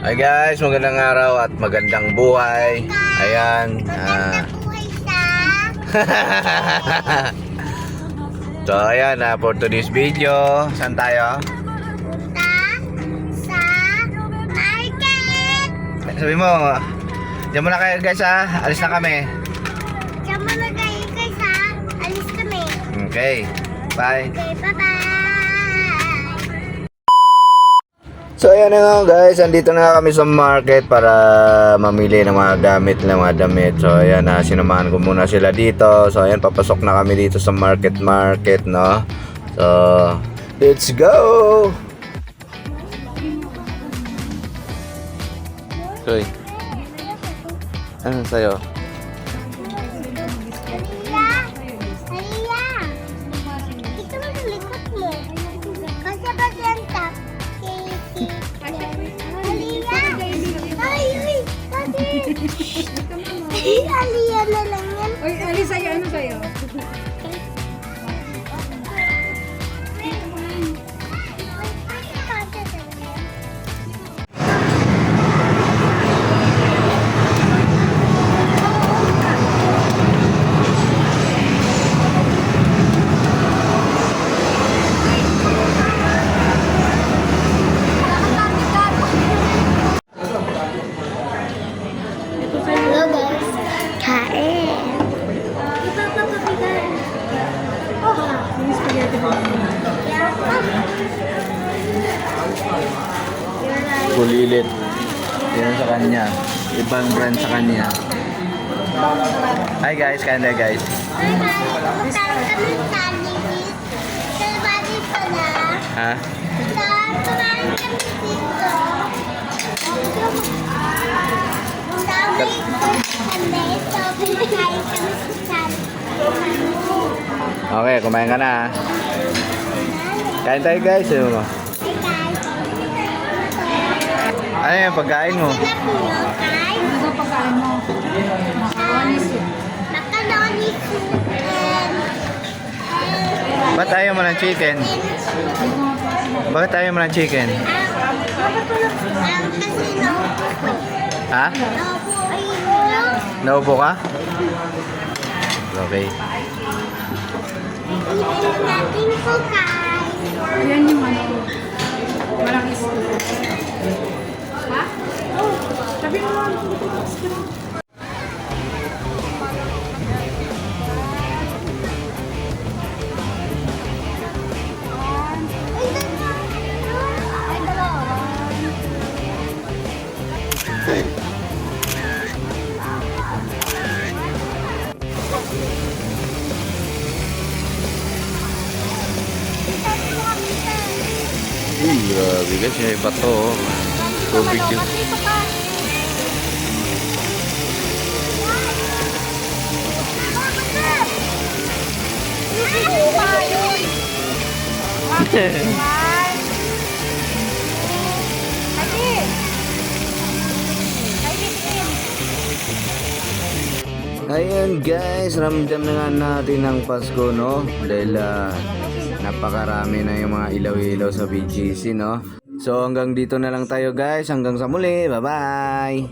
Hi guys, magandang araw at magandang buhay. Ayan. ah. Buhay sa so ayan, ah, for today's video, saan tayo? punta sa market. Sabi mo, diyan muna kayo guys ha, alis na kami. Diyan mo na kayo guys ha. Alis kami. Okay, bye. Okay, bye-bye. So ayan nga guys, andito na kami sa market para mamili ng mga gamit ng mga damit. So ayan na, sinamahan ko muna sila dito. So ayan, papasok na kami dito sa market market, no? So, let's go! Soy, ano sa'yo? Aliyah na lang yan. Oy, Ali, sa'yo, ano sa'yo? Kulilit. Yan sa kanya. Ibang brand sa kanya. Hi guys, kain tayo guys. Ay, punta kami sa Libis. Sa bali pala. Ha? Sa kumain kami dito. Sabi ko kami. So, pinakain kami sa Okay, kumain ka na. Kain tayo guys. Ano mo? Ano yung pagkain mo? Ano ba pagkain mo? Macaroni soup. Macaroni soup Ba't ayaw mo ng chicken? Bakit ayaw mo ng chicken? Ha? Naubo ka? Okay. Natin po, guys. Yan yung ano, malaki soup. Ha? Oh, sabi mo lang. Ay, Uy, grabe guys. May bato. oh. Tubig yun. Ayun guys, ramdam na nga natin ang Pasko no dahil ah, napakarami na yung mga ilaw-ilaw sa BGC no. So hanggang dito na lang tayo guys, hanggang sa muli, bye bye!